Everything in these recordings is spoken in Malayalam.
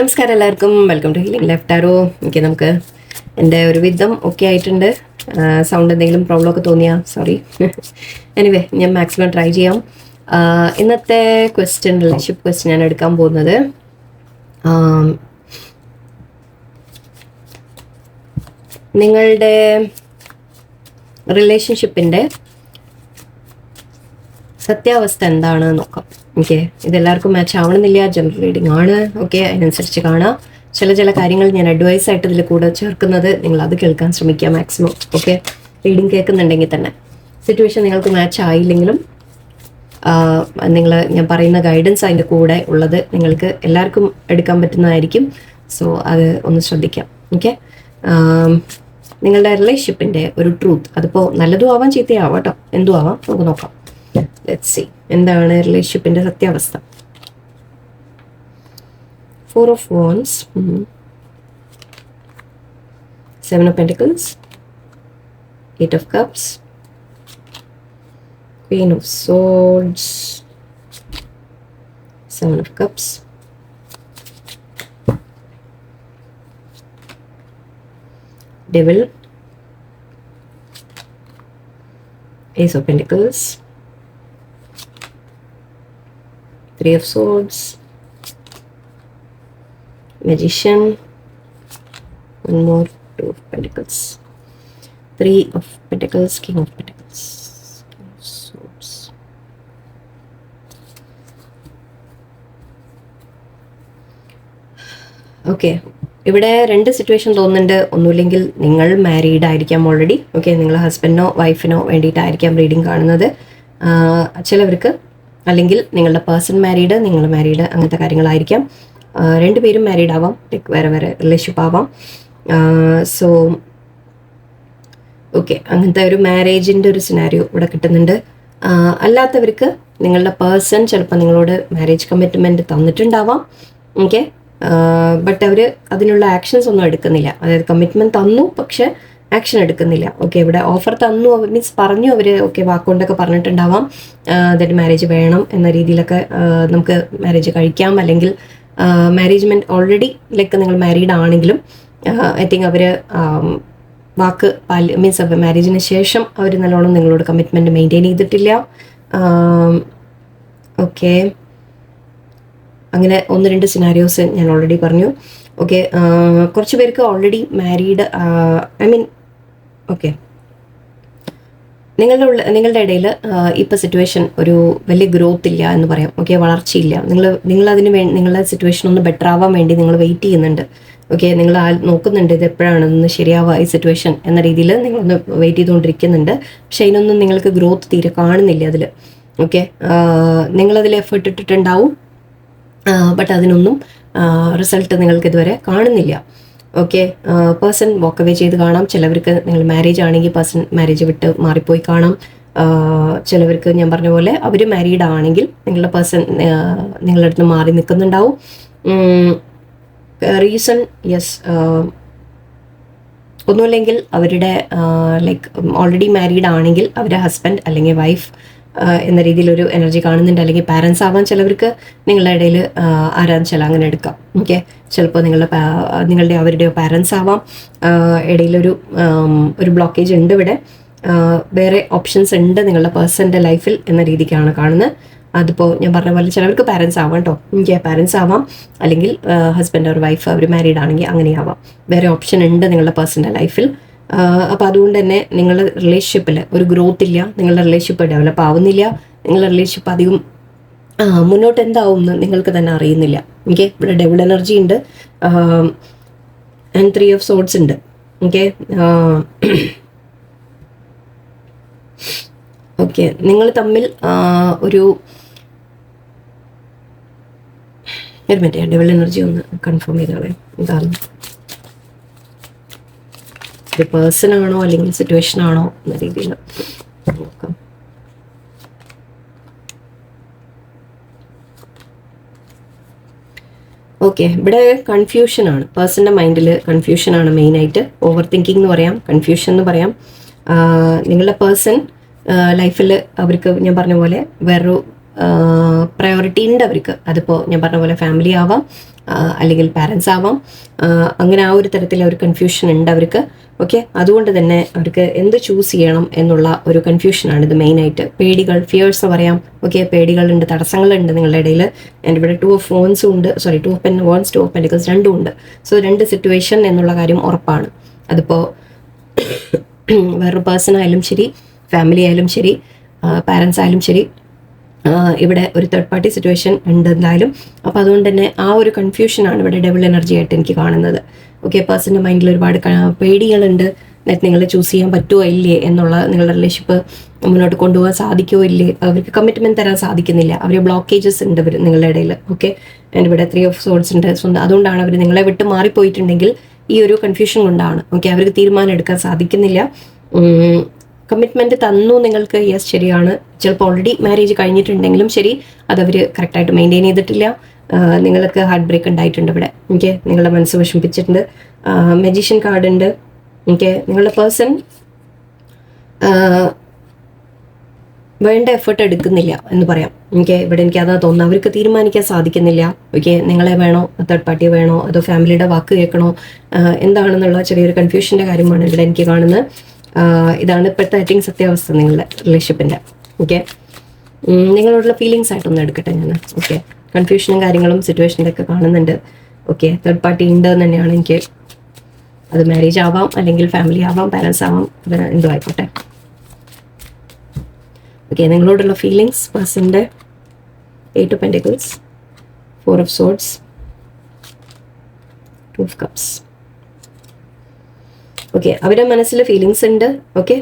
നമസ്കാരം എല്ലാവർക്കും. വെൽക്കം ടു ഹീലിംഗ് ലെഫ്റ്റ് ആരോ എനിക്ക് നമുക്ക് എന്റെ ഒരു വിധം ഒക്കെ ആയിട്ടുണ്ട്. സൗണ്ട് എന്തെങ്കിലും പ്രോബ്ലം ഒക്കെ തോന്നിയാ? സോറി എനിവേ ഞാൻ മാക്സിമം ട്രൈ ചെയ്യാം. ഇന്നത്തെ ക്വസ്റ്റ്യൻ റിലേഷൻഷിപ്പ് ക്വസ്റ്റ്യൻ ഞാൻ എടുക്കാൻ പോകുന്നത്. നിങ്ങളുടെ റിലേഷൻഷിപ്പിന്റെ സത്യാവസ്ഥ എന്താണ് നോക്കാം. ഓക്കെ ഇതെല്ലാവർക്കും മാച്ച് ആവണമെന്നില്ല. ജനറൽ റീഡിംഗ് ആണ്. ഓക്കെ അതിനനുസരിച്ച് കാണാം. ചില ചില കാര്യങ്ങൾ ഞാൻ അഡ്വൈസ് ആയിട്ട് ഇതിൽ കൂടെ ചേർക്കുന്നത് നിങ്ങൾ അത് കേൾക്കാൻ ശ്രമിക്കുക മാക്സിമം ഓക്കെ റീഡിംഗ് കേൾക്കുന്നുണ്ടെങ്കിൽ തന്നെ. സിറ്റുവേഷൻ നിങ്ങൾക്ക് മാച്ച് ആയില്ലെങ്കിലും നിങ്ങൾ ഞാൻ പറയുന്ന ഗൈഡൻസ് അതിന്റെ കൂടെ ഉള്ളത് നിങ്ങൾക്ക് എല്ലാവർക്കും എടുക്കാൻ പറ്റുന്നതായിരിക്കും. സോ അത് ഒന്ന് ശ്രദ്ധിക്കാം. ഓക്കെ നിങ്ങളുടെ റിലേഷൻഷിപ്പിന്റെ ഒരു ട്രൂത്ത് അതിപ്പോൾ നല്ലതും ആവാം ചീത്തയാവാം കേട്ടോ. എന്തും ആവാം. നമുക്ക് നോക്കാം. ലെറ്റ്സ് സി എന്താണ് റിലേഷൻഷിപ്പിന്റെ സത്യാവസ്ഥ? Four of wands seven of pentacles eight of cups queen of swords seven of cups devil Ace of Pentacles, Three of Swords, Magician, one more, Two of Pentacles, Three of Pentacles, King of Pentacles, King of Swords. Okay ഇവിടെ രണ്ട് സിറ്റുവേഷൻ തോന്നുന്നുണ്ട്. ഒന്നുമില്ലെങ്കിൽ നിങ്ങൾ മാരീഡ് ആയിരിക്കാം ഓൾറെഡി ഓക്കെ നിങ്ങൾ ഹസ്ബൻഡിനോ വൈഫിനോ വേണ്ടിയിട്ടായിരിക്കാം റീഡിങ് കാണുന്നത്. ചിലവർക്ക് അല്ലെങ്കിൽ നിങ്ങളുടെ പേഴ്സൺ മാരീഡ് നിങ്ങൾ മാരീഡ് അങ്ങനത്തെ കാര്യങ്ങളായിരിക്കാം. രണ്ടുപേരും മാരീഡ് ആവാം. ലൈക്ക് വേറെ വേറെ റിലേഷൻഷിപ്പ് ആവാം. സോ ഓക്കെ അങ്ങനത്തെ ഒരു മാരേജിന്റെ ഒരു സിനാരിയോ ഇവിടെ കിട്ടുന്നുണ്ട്. അല്ലാത്തവർക്ക് നിങ്ങളുടെ പേഴ്സൺ ചിലപ്പോൾ നിങ്ങളോട് മാരേജ് കമ്മിറ്റ്മെന്റ് തന്നിട്ടുണ്ടാവാം. ഓക്കെ ബട്ട് അവർ അതിനുള്ള ആക്ഷൻസ് ഒന്നും എടുക്കുന്നില്ല. അതായത് കമ്മിറ്റ്മെന്റ് തന്നു പക്ഷെ ആക്ഷൻ എടുക്കുന്നില്ല. ഓക്കെ ഇവിടെ ഓഫർ തന്നു. മീൻസ് പറഞ്ഞു അവർ ഓക്കെ വാക്കുകൊണ്ടൊക്കെ പറഞ്ഞിട്ടുണ്ടാവാം. ദറ്റ് മാരേജ് വേണം എന്ന രീതിയിലൊക്കെ നമുക്ക് മാരേജ് കഴിക്കാം. അല്ലെങ്കിൽ മാരേജ്മെന്റ് ഓൾറെഡി ലൈക്ക് നിങ്ങൾ മാരീഡ് ആണെങ്കിലും ഐ തിങ്ക് അവർ വാക്ക് പാൽ മീൻസ് മാരേജിന് ശേഷം അവർ നല്ലോണം നിങ്ങളോട് കമ്മിറ്റ്മെന്റ് മെയിന്റെയിൻ ചെയ്തിട്ടില്ല. ഓക്കെ അങ്ങനെ ഒന്ന് രണ്ട് സിനാരിയോസ് ഞാൻ ഓൾറെഡി പറഞ്ഞു. ഓക്കെ കുറച്ച് പേർക്ക് already married I mean okay നിങ്ങളുടെ ഉള്ള നിങ്ങളുടെ ഇടയിൽ ഇപ്പോൾ സിറ്റുവേഷൻ ഒരു വലിയ ഗ്രോത്ത് ഇല്ല എന്ന് പറയാം. ഓക്കെ വളർച്ചയില്ല. നിങ്ങൾ നിങ്ങൾ അതിന് വേണ്ടി നിങ്ങളുടെ സിറ്റുവേഷൻ ഒന്ന് ബെറ്റർ ആവാൻ വേണ്ടി നിങ്ങൾ വെയിറ്റ് ചെയ്യുന്നുണ്ട്. ഓക്കെ നിങ്ങൾ ആ നോക്കുന്നുണ്ട് ഇത് എപ്പോഴാണ് ഒന്ന് ശരിയാവുക ഈ സിറ്റുവേഷൻ എന്ന രീതിയിൽ നിങ്ങളൊന്ന് വെയിറ്റ് ചെയ്തുകൊണ്ടിരിക്കുന്നുണ്ട്. പക്ഷെ അതിനൊന്നും നിങ്ങൾക്ക് ഗ്രോത്ത് തീരെ കാണുന്നില്ല അതിൽ ഓക്കെ നിങ്ങളതിൽ എഫേർട്ട് ഇട്ടിട്ടുണ്ടാവും. ബട്ട് അതിനൊന്നും റിസൾട്ട് നിങ്ങൾക്ക് ഇതുവരെ കാണുന്നില്ല. ഓക്കെ പേഴ്സൺ വോക്ക് അവേ ചെയ്ത് കാണാം. ചിലവർക്ക് നിങ്ങൾ മാരേജ് ആണെങ്കിൽ പേഴ്സൺ മാരേജ് വിട്ട് മാറിപ്പോയി കാണാം. ചിലവർക്ക് ഞാൻ പറഞ്ഞ പോലെ അവർ മാരീഡ് ആണെങ്കിൽ നിങ്ങളുടെ പേഴ്സൺ നിങ്ങളുടെ അടുത്ത് മാറി നിൽക്കുന്നുണ്ടാവും. റീസൺ യെസ് ഒന്നുമില്ലെങ്കിൽ അവരുടെ ലൈക്ക് ഓൾറെഡി മാരീഡ് ആണെങ്കിൽ അവരുടെ ഹസ്ബൻഡ് അല്ലെങ്കിൽ വൈഫ് എന്ന രീതിയിൽ ഒരു എനർജി കാണുന്നുണ്ട്. അല്ലെങ്കിൽ പാരൻസ് ആവാൻ ചിലവർക്ക് നിങ്ങളുടെ ഇടയിൽ ചില അങ്ങനെ എടുക്കാം. ഓക്കെ ചിലപ്പോൾ നിങ്ങളുടെ നിങ്ങളുടെ അവരുടെയോ പാരൻസ് ആവാം. ഇടയിലൊരു ഒരു ബ്ലോക്കേജ് ഉണ്ട് ഇവിടെ. വേറെ ഓപ്ഷൻസ് ഉണ്ട് നിങ്ങളുടെ പേഴ്സന്റെ ലൈഫിൽ എന്ന രീതിക്കാണ് കാണുന്നത്. അതിപ്പോൾ ഞാൻ പറഞ്ഞ പോലെ ചിലവർക്ക് പാരൻസ് ആവാം കേട്ടോ എനിക്ക് പാരൻസ് ആവാം. അല്ലെങ്കിൽ ഹസ്ബൻഡ് ഓർ വൈഫ് അവർ മാരീഡ് ആണെങ്കിൽ അങ്ങനെയാവാം. വേറെ ഓപ്ഷൻ ഉണ്ട് നിങ്ങളുടെ പേഴ്സന്റെ ലൈഫിൽ അപ്പോൾ അതുകൊണ്ട് തന്നെ നിങ്ങളുടെ റിലേഷൻഷിപ്പിൽ ഒരു ഗ്രോത്ത് ഇല്ല നിങ്ങളുടെ റിലേഷൻഷിപ്പ് ഡെവലപ്പ് ആവുന്നില്ല നിങ്ങളുടെ റിലേഷൻഷിപ്പ് അധികം മുന്നോട്ട് എന്താവും എന്ന് നിങ്ങൾക്ക് തന്നെ അറിയുന്നില്ല. ഓക്കെ ഇവിടെ ഡബിൾ എനർജി ഉണ്ട്. ആൻഡ് ത്രീ ഓഫ് സോട്ട്സ് ഉണ്ട്. ഓക്കെ ഓക്കെ നിങ്ങൾ തമ്മിൽ ഒരു ഒരു മിനിറ്റ് ഡബിൾ എനർജി ഒന്ന് കൺഫേം ചെയ്തോളെ എന്താണ് ഒരു പേഴ്സൺ ആണോ അല്ലെങ്കിൽ സിറ്റുവേഷൻ ആണോ എന്ന രീതിയിൽ നോക്കാം. ഓക്കെ ഇവിടെ കൺഫ്യൂഷൻ ആണ്. പേഴ്സന്റെ മൈൻഡിൽ കൺഫ്യൂഷൻ ആണ് മെയിനായിട്ട് ഓവർ തിങ്കിങ് എന്ന് പറയാം കൺഫ്യൂഷൻ എന്ന് പറയാം. നിങ്ങളുടെ പേഴ്സൺ ലൈഫിൽ അവർക്ക് ഞാൻ പറഞ്ഞ പോലെ വേറൊരു പ്രയോറിറ്റി ഉണ്ട് അവർക്ക്. അതിപ്പോൾ ഞാൻ പറഞ്ഞ പോലെ ഫാമിലി ആവാം. അല്ലെങ്കിൽ പാരൻസ് ആവാം. അങ്ങനെ ആ ഒരു തരത്തിൽ ഒരു കൺഫ്യൂഷൻ ഉണ്ട് അവർക്ക്. ഓക്കെ അതുകൊണ്ട് തന്നെ അവർക്ക് എന്ത് ചൂസ് ചെയ്യണം എന്നുള്ള ഒരു കൺഫ്യൂഷനാണ് ഇത് മെയിനായിട്ട് പേടികൾ ഫിയേഴ്സ് പറയാം. ഓക്കെ പേടികളുണ്ട് തടസ്സങ്ങളുണ്ട് നിങ്ങളുടെ ഇടയിൽ. എന്റെ ഇവിടെ ടു ഓഫ് ഫോൺസും ഉണ്ട്. Sorry two of pen wands two of pentacles രണ്ടും ഉണ്ട്. സോ രണ്ട് സിറ്റുവേഷൻ എന്നുള്ള കാര്യം ഉറപ്പാണ്. അതിപ്പോൾ വേറൊരു പേഴ്സൺ ആയാലും ശരി ഫാമിലി ആയാലും ശരി പാരൻസ് ആയാലും ശരി ഇവിടെ ഒരു തേർഡ് പാർട്ടി സിറ്റുവേഷൻ ഉണ്ട് എന്തായാലും അപ്പോൾ അതുകൊണ്ട് തന്നെ ആ ഒരു കൺഫ്യൂഷനാണ് ഇവിടെ ഡബിൾ എനർജി ആയിട്ട് എനിക്ക് കാണുന്നത്. ഓക്കെ പേഴ്സന്റെ മൈൻഡിൽ ഒരുപാട് പേടികളുണ്ട്. നിങ്ങൾ ചൂസ് ചെയ്യാൻ പറ്റുമോ ഇല്ലേ എന്നുള്ള നിങ്ങളുടെ റിലേഷൻഷിപ്പ് മുന്നോട്ട് കൊണ്ടുപോകാൻ സാധിക്കുമോ ഇല്ലേ? അവർക്ക് കമ്മിറ്റ്മെന്റ് തരാൻ സാധിക്കുന്നില്ല. അവർ ബ്ലോക്കേജസ് ഉണ്ട് നിങ്ങളുടെ ഇടയിൽ ഓക്കെ ആൻഡ് ഇവിടെ ത്രീ ഓഫ് സോൾസ് ഉണ്ട്. സ്വന്തം അതുകൊണ്ടാണ് അവർ നിങ്ങളെ വിട്ട് മാറിപ്പോയിട്ടുണ്ടെങ്കിൽ ഈ ഒരു കൺഫ്യൂഷൻ കൊണ്ടാണ്. ഓക്കെ അവർക്ക് തീരുമാനം എടുക്കാൻ സാധിക്കുന്നില്ല. കമ്മിറ്റ്മെന്റ് തന്നു നിങ്ങൾക്ക് യെസ് ശരിയാണ്. ചിലപ്പോൾ ഓൾറെഡി മാരേജ് കഴിഞ്ഞിട്ടുണ്ടെങ്കിലും ശരി അതവർ കറക്റ്റായിട്ട് മെയിന്റെയിൻ ചെയ്തിട്ടില്ല. നിങ്ങൾക്ക് ഹാർട്ട് ബ്രേക്ക് ഉണ്ടായിട്ടുണ്ട് ഇവിടെ. എനിക്ക് നിങ്ങളുടെ മനസ്സ് വിഷമിപ്പിച്ചിട്ടുണ്ട്. മെജീഷ്യൻ കാർഡ് ഉണ്ട്. എനിക്ക് നിങ്ങളുടെ പേഴ്സൺ വേണ്ട എഫേർട്ട് എടുക്കുന്നില്ല എന്ന് പറയാം. എനിക്ക് ഇവിടെ എനിക്ക് അതാ തോന്നുന്നത്. അവർക്ക് തീരുമാനിക്കാൻ സാധിക്കുന്നില്ല. ഓക്കെ നിങ്ങളെ വേണോ? തേർഡ് പാർട്ടിയെ വേണോ? അതോ ഫാമിലിയുടെ വാക്ക് കേൾക്കണോ? എന്താണെന്നുള്ള ചെറിയൊരു കൺഫ്യൂഷന്റെ കാര്യമാണ് ഇവിടെ എനിക്ക് കാണുന്നത്. ഇതാണ് ഇപ്പോഴത്തെ ഏറ്റവും സത്യാവസ്ഥ നിങ്ങളുടെ റിലേഷൻഷിപ്പിന്റെ ഓക്കെ നിങ്ങളോടുള്ള ഫീലിങ്സ് ആയിട്ടൊന്നും എടുക്കട്ടെ ഞാൻ ഓക്കെ കൺഫ്യൂഷനും കാര്യങ്ങളും സിറ്റുവേഷന്റെ ഒക്കെ കാണുന്നുണ്ട്. ഓക്കെ തേർഡ് പാർട്ടി ഉണ്ട് തന്നെയാണ് എനിക്ക് അത് മാരേജ് ആവാം അല്ലെങ്കിൽ ഫാമിലി ആവാം പാരൻസ് ആവാം എന്തോ ആയിക്കോട്ടെ ഓക്കെ നിങ്ങളോടുള്ള feelings പേഴ്സന്റെ eight of pentacles four of swords two of cups okay അവരുടെ മനസ്സിൽ ഫീലിങ്സ് ഉണ്ട്. ഓക്കെ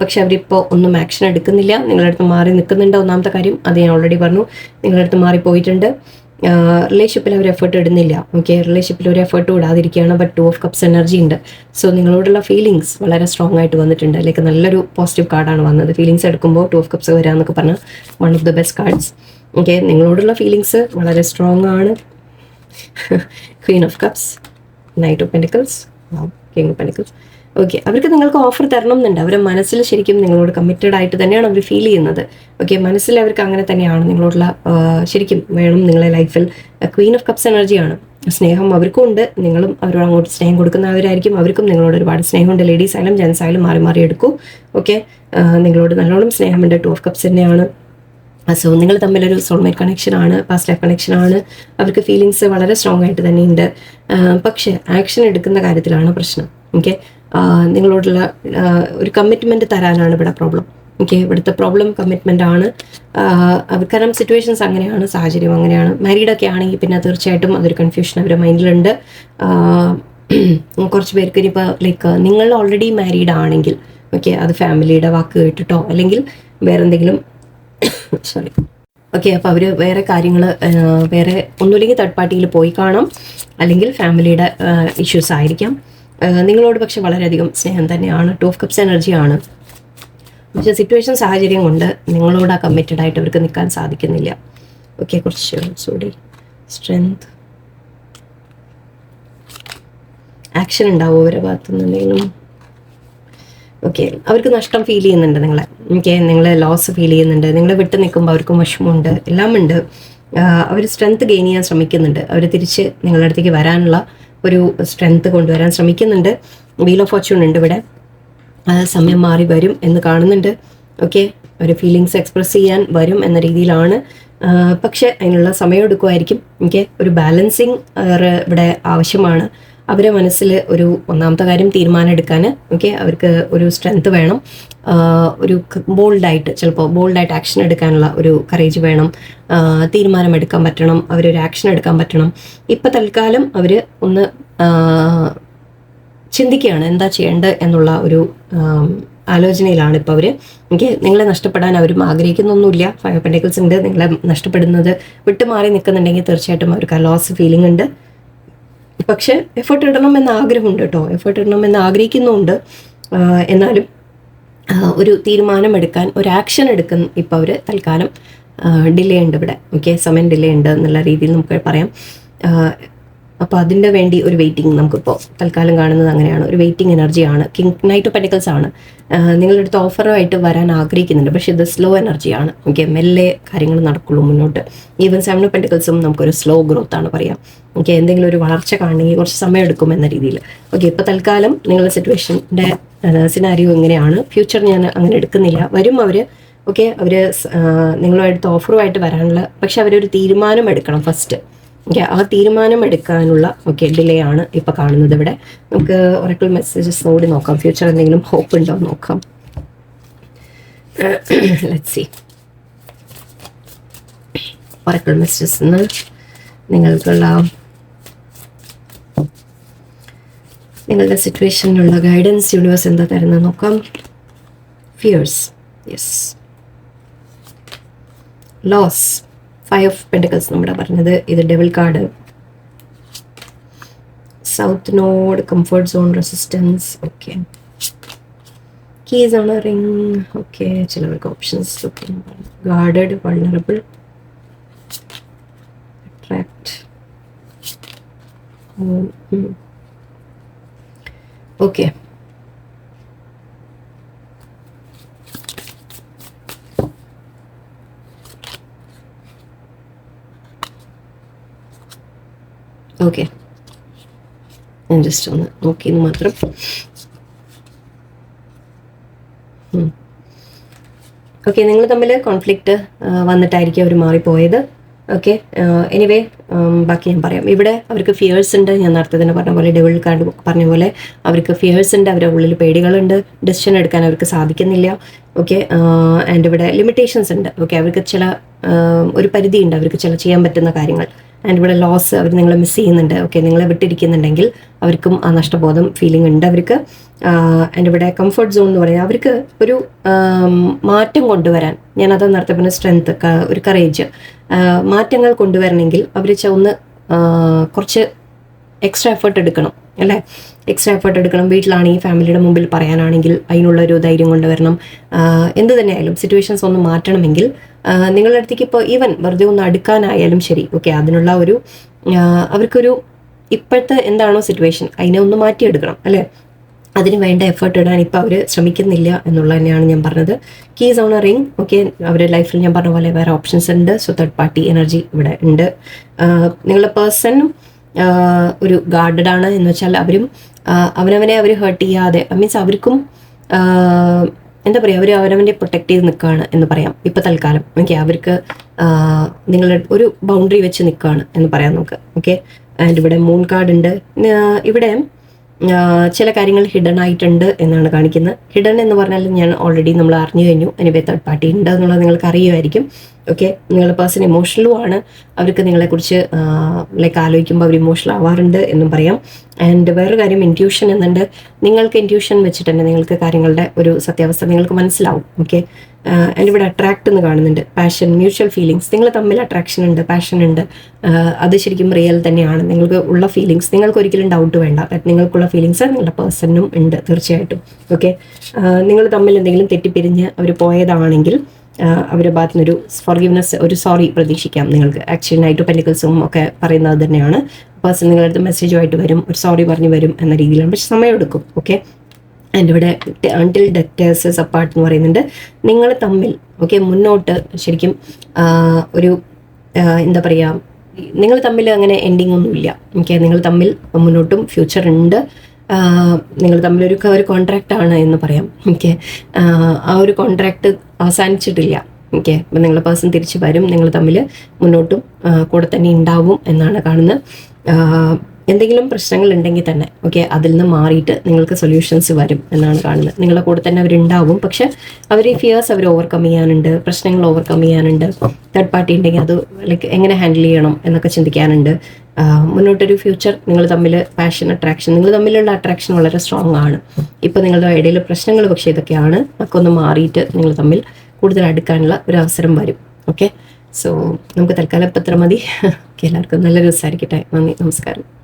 പക്ഷെ അവരിപ്പോൾ ഒന്നും ആക്ഷൻ എടുക്കുന്നില്ല. നിങ്ങളുടെ അടുത്ത് മാറി നിൽക്കുന്നുണ്ട്. ഒന്നാമത്തെ കാര്യം അത് ഞാൻ ഓൾറെഡി പറഞ്ഞു. നിങ്ങളുടെ അടുത്ത് മാറി പോയിട്ടുണ്ട്. റിലേഷൻഷിപ്പിൽ അവർ എഫേർട്ട് ഇടുന്നില്ല. ഓക്കെ റിലേഷൻഷിപ്പിൽ ഒരു effort ഇടാതിരിക്കുകയാണ് but two of cups energy ഉണ്ട്. സോ നിങ്ങളോടുള്ള ഫീലിങ്സ് വളരെ സ്ട്രോങ് ആയിട്ട് വന്നിട്ടുണ്ട്. ലൈക്ക് നല്ലൊരു പോസിറ്റീവ് കാർഡാണ് വന്നത്. ഫീലിങ്സ് എടുക്കുമ്പോൾ ടു ഓഫ് കപ്സ് വരാമെന്നൊക്കെ പറഞ്ഞാൽ one of the best cards okay നിങ്ങളോടുള്ള ഫീലിങ്സ് വളരെ സ്ട്രോങ് ആണ്. Queen of cups knight of pentacles king of okay അവർക്ക് നിങ്ങൾക്ക് ഓഫർ തരണം എന്നുണ്ട്. അവരെ മനസ്സിൽ ശരിക്കും നിങ്ങളോട് കമ്മിറ്റഡ് ആയിട്ട് തന്നെയാണ് അവർ ഫീൽ ചെയ്യുന്നത്. ഓക്കെ മനസ്സിൽ അവർക്ക് അങ്ങനെ തന്നെയാണ് നിങ്ങളോടുള്ള ശരിക്കും വേണം നിങ്ങളെ ലൈഫിൽ ക്വീൻ ഓഫ് കപ്സ് എനർജിയാണ് സ്നേഹം അവർക്കും ഉണ്ട്. നിങ്ങളും അവരോട് അങ്ങോട്ട് സ്നേഹം കൊടുക്കുന്നവരായിരിക്കും അവർക്കും നിങ്ങളോട് ഒരുപാട് സ്നേഹമുണ്ട്. ലേഡീസ് ആയാലും ജെൻസ് ആയാലും മാറി മാറി എടുക്കൂ. ഓക്കെ നിങ്ങളോട് നല്ലോണം സ്നേഹമുണ്ട്. ടു ഓഫ് കപ്സ് തന്നെയാണ്. സോ നിങ്ങൾ തമ്മിലൊരു സോൾമേറ്റ് കണക്ഷൻ ആണ് പാസ്റ്റ് ലൈഫ് കണക്ഷൻ ആണ്. അവർക്ക് ഫീലിങ്സ് വളരെ സ്ട്രോങ് ആയിട്ട് തന്നെയുണ്ട് പക്ഷേ ആക്ഷൻ എടുക്കുന്ന കാര്യത്തിലാണ് പ്രശ്നം. ഓക്കെ നിങ്ങളോടുള്ള ഒരു കമ്മിറ്റ്മെന്റ് തരാനാണ് ഇവിടെ പ്രോബ്ലം ഓക്കെ ഇവിടുത്തെ പ്രോബ്ലം കമ്മിറ്റ്മെന്റ് ആണ്. കാരണം സിറ്റുവേഷൻസ് അങ്ങനെയാണ് സാഹചര്യം അങ്ങനെയാണ്. മാരീഡ് ഒക്കെ ആണെങ്കിൽ പിന്നെ തീർച്ചയായിട്ടും അതൊരു കൺഫ്യൂഷൻ അവരുടെ മൈൻഡിലുണ്ട് കുറച്ച് പേർക്ക് ഇനിയിപ്പോൾ ലൈക്ക് നിങ്ങൾ ഓൾറെഡി മാരീഡ് ആണെങ്കിൽ ഓക്കെ അത് ഫാമിലിയുടെ വാക്ക് കേട്ടിട്ടോ? അല്ലെങ്കിൽ വേറെ എന്തെങ്കിലും സോറി ഓക്കെ അപ്പോൾ അവർ വേറെ കാര്യങ്ങൾ വേറെ ഒന്നുമില്ലെങ്കിൽ തേർഡ് പാർട്ടിയിൽ പോയി കാണാം. അല്ലെങ്കിൽ ഫാമിലിയുടെ ഇഷ്യൂസ് ആയിരിക്കാം. നിങ്ങളോട് പക്ഷെ വളരെയധികം സ്നേഹം തന്നെയാണ് ടു ഓഫ് കപ്സ് എനർജിയാണ് പക്ഷെ സിറ്റുവേഷൻ സാഹചര്യം കൊണ്ട് നിങ്ങളോട് ആ കമ്മിറ്റഡ് ആയിട്ട് അവർക്ക് നിൽക്കാൻ സാധിക്കുന്നില്ല. ഓക്കെ കുറച്ച് സോറി സ്ട്രെങ്ത് ആക്ഷൻ ഉണ്ടാവും അവരുടെ ഭാഗത്തുനിന്ന് എന്തെങ്കിലും ഓക്കെ അവർക്ക് നഷ്ടം ഫീൽ ചെയ്യുന്നുണ്ട് നിങ്ങളെ. ഓക്കെ നിങ്ങൾ ലോസ് ഫീൽ ചെയ്യുന്നുണ്ട്. നിങ്ങളെ വിട്ട് നിൽക്കുമ്പോൾ അവർക്കും വിഷമമുണ്ട്. എല്ലാമുണ്ട്. അവർ സ്ട്രെങ്ത് ഗെയിൻ ചെയ്യാൻ ശ്രമിക്കുന്നുണ്ട്. അവർ തിരിച്ച് നിങ്ങളുടെ അടുത്തേക്ക് വരാനുള്ള ഒരു സ്ട്രെങ്ത് കൊണ്ടുവരാൻ ശ്രമിക്കുന്നുണ്ട്. വീൽ ഓഫ് ഫോർച്യൂൺ ഉണ്ട് ഇവിടെ. സമയം മാറി വരും എന്ന് കാണുന്നുണ്ട്. ഓക്കെ അവർ ഫീലിങ്സ് എക്സ്പ്രസ് ചെയ്യാൻ വരും എന്ന രീതിയിലാണ്. പക്ഷെ അതിനുള്ള സമയം എടുക്കുമായിരിക്കും എനിക്ക് ഒരു ബാലൻസിങ് ഇവിടെ ആവശ്യമാണ്. അവരെ മനസ്സിൽ ഒരു ഒന്നാമത്തെ കാര്യം തീരുമാനം എടുക്കാൻ ഓക്കെ അവർക്ക് ഒരു സ്ട്രെങ്ത് വേണം. ഒരു ബോൾഡായിട്ട് ചിലപ്പോൾ ബോൾഡായിട്ട് ആക്ഷൻ എടുക്കാനുള്ള ഒരു കറേജ് വേണം. തീരുമാനമെടുക്കാൻ പറ്റണം അവരൊരു ആക്ഷൻ എടുക്കാൻ പറ്റണം. ഇപ്പം തൽക്കാലം അവർ ഒന്ന് ചിന്തിക്കുകയാണ് എന്താ ചെയ്യേണ്ടത് എന്നുള്ള ഒരു ആലോചനയിലാണ് ഇപ്പോൾ അവർ എനിക്ക് നിങ്ങളെ നഷ്ടപ്പെടാൻ അവരും ആഗ്രഹിക്കുന്നൊന്നുമില്ല. ഫൈവ് പെൻഡിക്കിൾസ് ഉണ്ട് നിങ്ങളെ നഷ്ടപ്പെടുന്നത് വിട്ടുമാറി നിൽക്കുന്നുണ്ടെങ്കിൽ തീർച്ചയായിട്ടും അവർക്ക് ആ ലോസ് ഫീലിംഗ് ഉണ്ട്. പക്ഷെ എഫേർട്ട് ഇടണം എന്ന ആഗ്രഹമുണ്ട് കേട്ടോ. എഫേർട്ട് ഇടണം എന്ന് ആഗ്രഹിക്കുന്നുമുണ്ട് എന്നാലും ഒരു തീരുമാനമെടുക്കാൻ ഒരു ആക്ഷൻ എടുക്കുന്ന ഇപ്പോൾ അവർ തൽക്കാലം ഡിലേ ഉണ്ട് ഇവിടെ. ഓക്കെ സമയം ഡിലേ ഉണ്ട് എന്നുള്ള രീതിയിൽ നമുക്ക് പറയാം. അപ്പോൾ അതിന്റെ വേണ്ടി ഒരു വെയിറ്റിംഗ് നമുക്കിപ്പോൾ തൽക്കാലം കാണുന്നത് അങ്ങനെയാണ്. ഒരു വെയിറ്റിംഗ് എനർജിയാണ് കിങ് നൈറ്റ് ഓഫ് പെനിക്കൽസ് ആണ്. നിങ്ങളുടെ അടുത്ത് ഓഫറുമായിട്ട് വരാൻ ആഗ്രഹിക്കുന്നുണ്ട്. പക്ഷേ ഇത് സ്ലോ എനർജിയാണ് ഓക്കെ മെല്ലെ കാര്യങ്ങൾ നടക്കുള്ളൂ മുന്നോട്ട്. ഈവൻ സെവൻ ഓഫ് പെന്റിക്കൽസും നമുക്കൊരു സ്ലോ ഗ്രോത്ത് ആണ് പറയാം. ഓക്കെ എന്തെങ്കിലും ഒരു വളർച്ച കാണണമെങ്കിൽ കുറച്ച് സമയം എടുക്കും എന്ന രീതിയിൽ. ഓക്കെ ഇപ്പോൾ തൽക്കാലം നിങ്ങളുടെ സിറ്റുവേഷന്റെ സിനാരിയോ എങ്ങനെയാണ് ഫ്യൂച്ചർ ഞാൻ അങ്ങനെ എടുക്കുന്നില്ല. വരും അവർ ഓക്കെ അവർ നിങ്ങളുമായിട്ട് ഓഫറുമായിട്ട് വരാനുള്ള പക്ഷെ അവരൊരു തീരുമാനം എടുക്കണം ഫസ്റ്റ് ആ തീരുമാനം എടുക്കാനുള്ള ഓക്കെ ഡിലേ ആണ് ഇപ്പൊ കാണുന്നത് ഇവിടെ. നമുക്ക് ഒരക്കിൾ മെസ്സേജസ് നോടി നോക്കാം. ഫ്യൂച്ചർ എന്തെങ്കിലും ഹോപ്പ് ഉണ്ടോ നോക്കാം. ലെറ്റ് സി ഒരക്കിൾ മെസ്സേജസ് നിങ്ങൾക്കുള്ള നിങ്ങളുടെ സിറ്റുവേഷനിലുള്ള ഗൈഡൻസ് യൂണിവേഴ്സ് എന്താ തരുന്നത് നോക്കാം. Fears yes loss five of pentacles നമ്മുടെ പറഞ്ഞത്. ഇത് devil card south node comfort zone resistance okay keys ആണ് റിങ് ഓക്കെ ചിലവർക്ക് options guarded vulnerable attract okay okay ഞാൻ ജസ്റ്റ് ഒന്ന് നോക്കിയെന്ന് മാത്രം ഓക്കെ നിങ്ങൾ തമ്മിൽ കോൺഫ്ലിക്റ്റ് വന്നിട്ടായിരിക്കും അവർ മാറിപ്പോയത്. ഓക്കെ എനിവേ ബാക്കി ഞാൻ പറയാം. ഇവിടെ അവർക്ക് ഫിയേഴ്സ് ഉണ്ട്. ഞാൻ നേരത്തെ തന്നെ പറഞ്ഞ പോലെ ഡെവിൾ കാർഡ് പറഞ്ഞ പോലെ അവർക്ക് ഫിയേഴ്സ് ഉണ്ട്. അവരുടെ ഉള്ളിൽ പേടികളുണ്ട്. ഡെസിഷൻ എടുക്കാൻ അവർക്ക് സാധിക്കുന്നില്ല. ഓക്കെ ആൻഡ് ഇവിടെ ലിമിറ്റേഷൻസ് ഉണ്ട്. ഓക്കെ അവർക്ക് ചില ഒരു പരിധിയുണ്ട്. അവർക്ക് ചില ചെയ്യാൻ പറ്റുന്ന കാര്യങ്ങൾ. ആൻഡ് ഇവിടെ ലോസ് അവർ നിങ്ങളെ മിസ് ചെയ്യുന്നുണ്ട്. ഓക്കെ നിങ്ങളെ വിട്ടിരിക്കുന്നുണ്ടെങ്കിൽ അവർക്കും ആ നഷ്ടബോധം ഫീലിംഗ് ഉണ്ട്. അവർക്ക് ആൻഡ് ഇവിടെ കംഫർട്ട് സോൺ എന്ന് പറയുന്നത് അവർക്ക് ഒരു മാറ്റം കൊണ്ടുവരാൻ ഞാൻ അത് നേരത്തെ പറഞ്ഞ സ്ട്രെങ്ത് ഒരു കറേജ് മാറ്റങ്ങൾ കൊണ്ടുവരണമെങ്കിൽ അവർ ഒന്ന് ആ, കുറച്ച് എക്സ്ട്രാ എഫേർട്ട് എടുക്കണം. അല്ലേ? എക്സ്ട്രാ എഫേർട്ട് എടുക്കണം. വീട്ടിലാണെങ്കിൽ ഫാമിലിയുടെ മുമ്പിൽ പറയാനാണെങ്കിൽ അതിനുള്ള ഒരു ധൈര്യം കൊണ്ടുവരണം എന്ത് തന്നെയായാലും സിറ്റുവേഷൻസ് ഒന്ന് മാറ്റണമെങ്കിൽ നിങ്ങളുടെ അടുത്തേക്ക് ഇപ്പോൾ ഈവൻ വെറുതെ ഒന്ന് അടുക്കാനായാലും ശരി. ഓക്കെ അതിനുള്ള ഒരു അവർക്കൊരു ഇപ്പോഴത്തെ എന്താണോ സിറ്റുവേഷൻ അതിനെ ഒന്ന് മാറ്റിയെടുക്കണം അല്ലേ? അതിന് വേണ്ട എഫേർട്ട് ഇടാൻ ഇപ്പോൾ അവർ ശ്രമിക്കുന്നില്ല എന്നുള്ളത് തന്നെയാണ് ഞാൻ പറഞ്ഞത്. കീസ് ഓൺ റിങ് ഓക്കെ അവരുടെ ലൈഫിൽ ഞാൻ പറഞ്ഞ പോലെ വേറെ ഓപ്ഷൻസ് ഉണ്ട്. സോ തേർഡ് പാർട്ടി എനർജി ഇവിടെ ഉണ്ട്. നിങ്ങളുടെ പേഴ്സണും ഒരു ഗാർഡഡ് ആണ് എന്ന് വെച്ചാൽ അവരും അവനവനെ അവർ ഹേർട്ട് ചെയ്യാതെ മീൻസ് അവർക്കും എന്താ പറയുക അവർ അവനവന്റെ പ്രൊട്ടക്ട് ചെയ്ത് നിൽക്കുകയാണ് എന്ന് പറയാം ഇപ്പോൾ തൽക്കാലം. ഓക്കെ അവർക്ക് നിങ്ങളുടെ ഒരു ബൗണ്ടറി വെച്ച് നിൽക്കുകയാണ് എന്ന് പറയാം നമുക്ക്. ഓക്കെ ആൻഡ് ഇവിടെ മൂൺ കാർഡ് ഉണ്ട്. ഇവിടെ ചില കാര്യങ്ങൾ ഹിഡൻ ആയിട്ടുണ്ട് എന്നാണ് കാണിക്കുന്നത്. ഹിഡൻ എന്ന് പറഞ്ഞാൽ ഞാൻ ഓൾറെഡി നമ്മൾ അറിഞ്ഞു കഴിഞ്ഞു. എനിവേ തേർഡ് പാർട്ടി ഉണ്ട് എന്നുള്ളത് നിങ്ങൾക്ക് അറിയുമായിരിക്കും. ഓക്കെ നിങ്ങളുടെ പേഴ്സൺ ഇമോഷണലും ആണ്. അവർക്ക് നിങ്ങളെക്കുറിച്ച് ലൈക്ക് ആലോചിക്കുമ്പോൾ അവർ ഇമോഷണൽ ആവാറുണ്ട് എന്നും പറയാം. ആൻഡ് വേറൊരു കാര്യം ഇന്റ്യൂഷൻ എന്നുണ്ട്. നിങ്ങൾക്ക് ഇന്റ്യൂഷൻ വെച്ചിട്ട് തന്നെ നിങ്ങൾക്ക് കാര്യങ്ങളുടെ ഒരു സത്യാവസ്ഥ നിങ്ങൾക്ക് മനസ്സിലാവും. ഓക്കെ ആൻഡ് ഇവിടെ അട്രാക്ട് എന്ന് കാണുന്നുണ്ട്. പാഷൻ മ്യൂച്വൽ ഫീലിങ്സ് നിങ്ങൾ തമ്മിൽ അട്രാക്ഷൻ ഉണ്ട് പാഷൻ ഉണ്ട്. അത് ശരിക്കും റിയൽ തന്നെയാണ്. നിങ്ങൾക്ക് ഉള്ള ഫീലിങ്സ് നിങ്ങൾക്ക് ഒരിക്കലും ഡൗട്ട് വേണ്ട. നിങ്ങൾക്കുള്ള ഫീലിങ്സ് നിങ്ങളുടെ പേഴ്സണും ഉണ്ട് തീർച്ചയായിട്ടും. ഓക്കെ നിങ്ങൾ തമ്മിൽ എന്തെങ്കിലും തെറ്റിപ്പിരിഞ്ഞ് അവർ പോയതാണെങ്കിൽ ആഹ് അവരുടെ ഭാഗത്തു നിന്നൊരു ഫോർഗിവ്നെസ് ഒരു സോറി പ്രതീക്ഷിക്കാം നിങ്ങൾക്ക്. ആക്ച്വലി നൈറ്റ് പെൻഡിക്കൽസും ഒക്കെ പറയുന്നത് തന്നെയാണ്. പേഴ്സൺ നിങ്ങളുടെ അടുത്ത് മെസ്സേജുമായിട്ട് വരും ഒരു സോറി പറഞ്ഞു വരും എന്ന രീതിയിലാണ്. പക്ഷെ സമയമെടുക്കും ഓക്കെ എന്റെ ഇവിടെ അൺടിൽ ഡെറ്റേഴ്സസ് അപ്പാർട്ട് എന്ന് പറയുന്നുണ്ട്. നിങ്ങൾ തമ്മിൽ ഓക്കെ മുന്നോട്ട് ശരിക്കും ഒരു എന്താ പറയുക നിങ്ങൾ തമ്മിൽ അങ്ങനെ എൻഡിങ് ഒന്നുമില്ല ഓക്കെ നിങ്ങൾ തമ്മിൽ മുന്നോട്ടും ഫ്യൂച്ചർ ഉണ്ട്. നിങ്ങൾ തമ്മിലൊരു ഒരു കോൺട്രാക്റ്റ് ആണ് എന്ന് പറയാം. ഓക്കെ ആ ഒരു കോൺട്രാക്റ്റ് അവസാനിച്ചിട്ടില്ല. ഓക്കെ അപ്പം നിങ്ങൾ പേഴ്സൺ തിരിച്ച് വരും. നിങ്ങൾ തമ്മിൽ മുന്നോട്ടും കൂടെ തന്നെ ഉണ്ടാവും എന്നാണ് കാണുന്നത്. എന്തെങ്കിലും പ്രശ്നങ്ങൾ ഉണ്ടെങ്കിൽ തന്നെ ഓക്കെ അതിൽ നിന്ന് മാറിയിട്ട് നിങ്ങൾക്ക് സൊല്യൂഷൻസ് വരും എന്നാണ് കാണുന്നത്. നിങ്ങളുടെ കൂടെ തന്നെ അവരുണ്ടാവും പക്ഷെ അവർ ഈ ഫിയേഴ്സ് അവർ ഓവർകം ചെയ്യാനുണ്ട് പ്രശ്നങ്ങൾ ഓവർകം ചെയ്യാനുണ്ട്. തേർഡ് പാർട്ടി ഉണ്ടെങ്കിൽ അത് ലൈക്ക് എങ്ങനെ ഹാൻഡിൽ ചെയ്യണം എന്നൊക്കെ ചിന്തിക്കാനുണ്ട്. മുന്നോട്ടൊരു ഫ്യൂച്ചർ നിങ്ങൾ തമ്മിൽ പാഷൻ അട്രാക്ഷൻ നിങ്ങൾ തമ്മിലുള്ള അട്രാക്ഷൻ വളരെ സ്ട്രോങ് ആണ്. ഇപ്പം നിങ്ങളുടെ ഇടയിലെ പ്രശ്നങ്ങൾ പക്ഷേ ഇതൊക്കെയാണ്. ഒക്കെ ഒന്ന് മാറിയിട്ട് നിങ്ങൾ തമ്മിൽ കൂടുതൽ അടുക്കാനുള്ള ഒരു അവസരം വരും. ഓക്കെ സോ നമുക്ക് തൽക്കാലം ഇപ്പം മതി. എല്ലാവർക്കും നല്ല ദിവസമായിരിക്കട്ടെ. നന്ദി നമസ്കാരം.